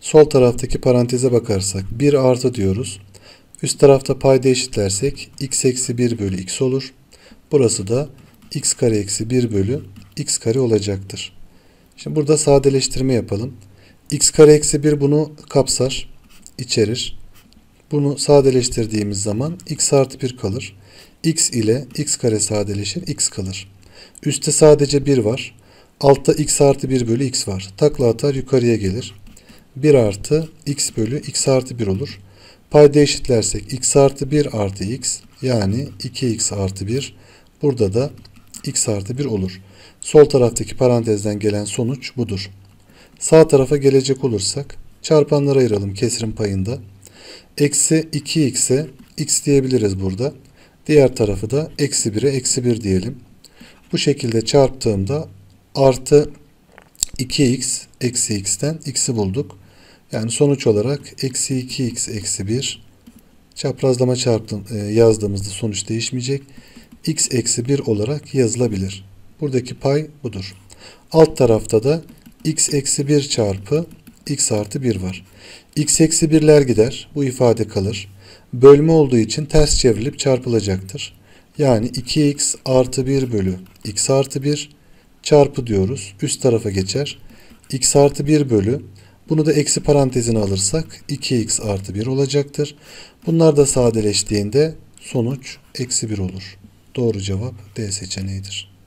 Sol taraftaki paranteze bakarsak 1 artı diyoruz. Üst tarafta payda eşitlersek x eksi 1 bölü x olur. Burası da x kare eksi 1 bölü x kare olacaktır. Şimdi burada sadeleştirme yapalım. x kare eksi 1 bunu kapsar, içerir. Bunu sadeleştirdiğimiz zaman x artı 1 kalır. x ile x kare sadeleşir, x kalır. Üste sadece 1 var. Altta x artı 1 bölü x var. Takla atar yukarıya gelir. 1 artı x bölü x artı 1 olur. Payda eşitlersek x artı 1 artı x yani 2x artı 1 burada da x artı 1 olur. Sol taraftaki parantezden gelen sonuç budur. Sağ tarafa gelecek olursak çarpanları ayıralım kesrin payında. Eksi 2x'e x diyebiliriz burada. Diğer tarafı da eksi 1'e eksi 1 diyelim. Bu şekilde çarptığımda artı 2x eksi x'ten x'i bulduk. Yani sonuç olarak eksi 2x eksi 1 çaprazlama çarptım, e, yazdığımızda sonuç değişmeyecek. x eksi 1 olarak yazılabilir. Buradaki pay budur. Alt tarafta da x eksi 1 çarpı x artı 1 var. x eksi 1'ler gider. Bu ifade kalır. Bölme olduğu için ters çevrilip çarpılacaktır. Yani 2x artı 1 bölü x artı 1 çarpı diyoruz. Üst tarafa geçer. x artı 1 bölü bunu da eksi parantezine alırsak 2x artı 1 olacaktır. Bunlar da sadeleştiğinde sonuç eksi 1 olur. Doğru cevap D seçeneğidir.